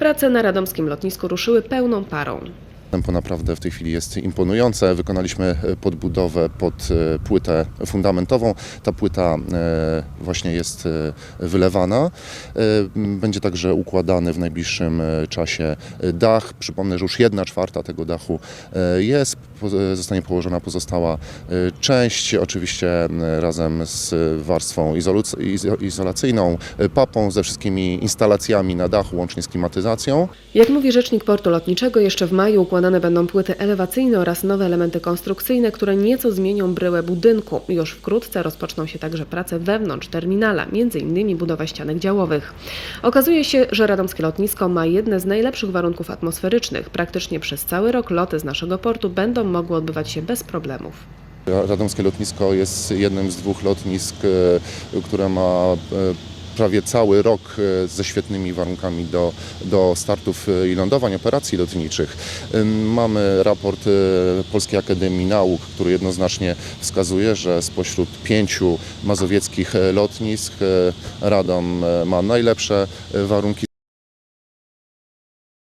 Prace na radomskim lotnisku ruszyły pełną parą. Tempo naprawdę w tej chwili jest imponujące. Wykonaliśmy e, podbudowę pod e, płytę fundamentową. Ta płyta e, właśnie jest wylewana. Będzie także układany w najbliższym czasie dach. Przypomnę, że już jedna czwarta tego dachu jest. Zostanie położona pozostała część, oczywiście razem z warstwą izolacyjną, papą, ze wszystkimi instalacjami na dachu, łącznie z klimatyzacją. Jak mówi rzecznik portu lotniczego, jeszcze w maju układane będą płyty elewacyjne oraz nowe elementy konstrukcyjne, które nieco zmienią bryłę budynku. Już wkrótce rozpoczną się także prace wewnątrz terminala, m.in. budowa ścianek działowych. Okazuje się, że radomskie lotnisko ma jedne z najlepszych warunków atmosferycznych. Praktycznie przez cały rok loty z naszego portu będą mogły odbywać się bez problemów. Radomskie lotnisko jest jednym z dwóch lotnisk, e, które ma e, prawie cały rok e, ze świetnymi warunkami do, do startów e, i lądowań, operacji lotniczych. Mamy raport e, Polskiej Akademii Nauk, który jednoznacznie wskazuje, że spośród pięciu mazowieckich lotnisk Radom ma najlepsze warunki